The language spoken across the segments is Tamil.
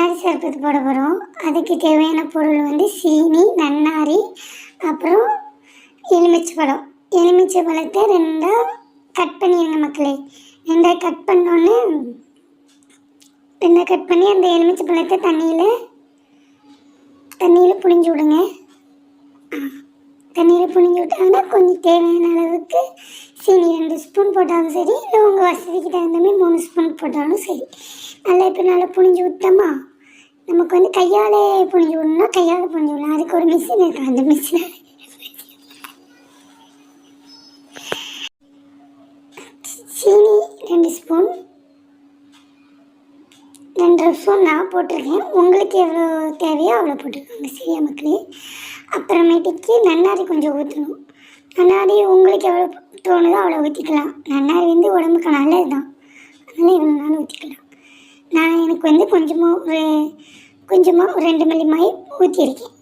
நன்னாரி சர்பத்து போட போகிறோம் அதுக்கு தேவையான பொருள் வந்து சீனி நன்னாரி அப்புறம் எலுமிச்சை பழம். எலுமிச்சை பழத்தை ரெண்டாக கட் பண்ணிடுங்க மக்களே. ரெண்டாக கட் பண்ணோன்னே ரெண்டாக கட் பண்ணி அந்த எலுமிச்சை பழத்தை தண்ணியில் தண்ணியில் புழிஞ்சு விடுங்க. தண்ணியில் புழிஞ்சு விட்டாங்கன்னா கொஞ்சம் தேவையான அளவுக்கு சீனி ரெண்டு ஸ்பூன் போட்டாலும் சரி இல்லை உங்கள் வசதிக்கு தகுந்த மாதிரி மூணு ஸ்பூன் போட்டாலும் சரி. நல்லா இப்போ நல்லா புழிஞ்சு விட்டோமா? நமக்கு வந்து கையாலே புழிஞ்சு விடணும்னா கையால் புழிஞ்சு விடலாம். அதுக்கு ஒரு மிஷின் இருக்கு? அந்த மிஷினை சீனி ரெண்டு ஸ்பூன் ரெண்டரை ஸ்பூன் நான் போட்டிருக்கேன். உங்களுக்கு எவ்வளோ தேவையோ அவ்வளோ போட்டிருக்காங்க சரியா மக்களே? அப்புறமேட்டுக்கு நன்னாரி கொஞ்சம் ஊற்றணும் நன்னாரி உங்களுக்கு எவ்வளோ தோணுதோ அவ்வளோ ஊற்றிக்கலாம் நன்னாரி வந்து உடம்புக்கு நல்லது தான் அதனால் இவ்வளோ நாள் ஊற்றிக்கலாம் நான் எனக்கு வந்து கொஞ்சமாக ஒரு கொஞ்சமாக ஒரு ரெண்டு மில்லி மாய் ஊற்றியிருக்கேன்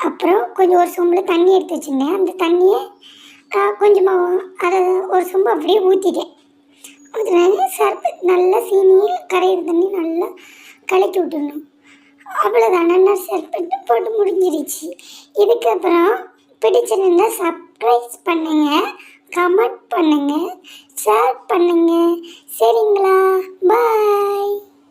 அப்புறம் கொஞ்சம் ஒரு சொம்பில் தண்ணி எடுத்து வச்சுருந்தேன். அந்த தண்ணியை கொஞ்சமாக அதை ஒரு சொம்பு அப்படியே ஊற்றிட்டேன் ஊற்றினாலே சர்பத் நல்லா சீனியை கரையிற தண்ணி நல்லா கலக்கி விட்டுடணும். அவ்வளோதான் நல்லா சர்பத்து போட்டு முடிஞ்சிருச்சு. இதுக்கப்புறம் பிடிச்சிருந்தா சப்ஸ்கிரைப் பண்ணுங்கள் கமெண்ட் பண்ணுங்கள் ஷேர் பண்ணுங்கள் சரிங்களா?